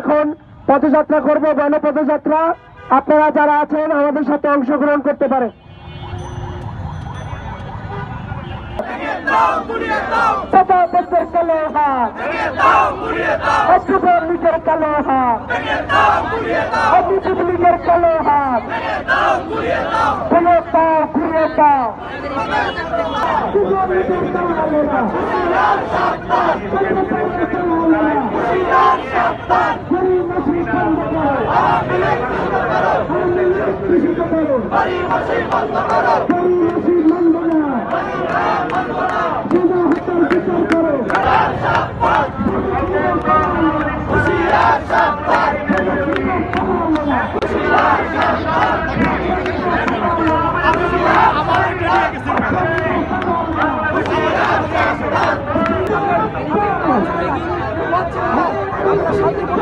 এখন পদযাত্রা করব, গণপদযাত্রা। আপনারা যারা আছেন, আমাদের সাথে অংশগ্রহণ করতে পারে প্রজাতন্ত্রের কালো হাত। অক্টোবর লীগের কালো হাত। লীগের কালো আওয়ামী করুন বাড়ি বসে বন্ধ না।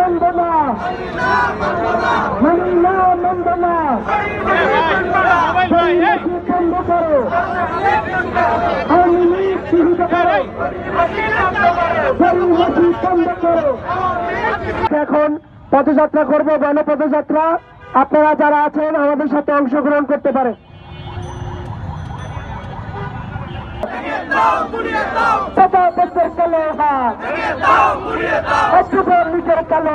বন্ধ না মানি না বন্ধ না গরিব মুসলিম বন্ধ করো আওয়ামী লীগ চিহ্নিত করো গরিব মুসলিম বন্ধ করো এখন পদযাত্রা করব গণপদযাত্রা। আপনারা যারা আছেন আমাদের সাথে অংশগ্রহণ করতে পারে কালো কালো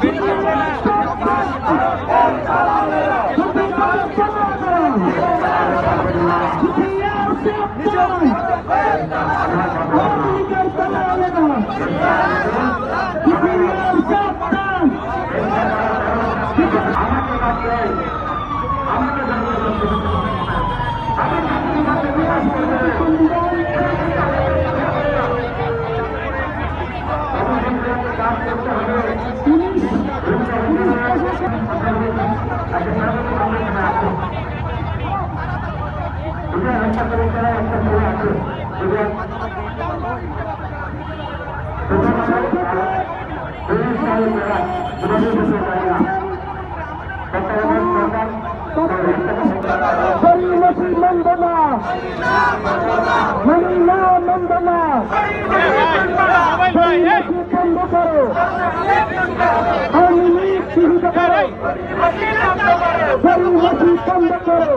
গরিব মুসলিম বন্ধ করো আওয়ামী লীগ চিহ্নিত করো গরিব মুসলিম বন্ধ করো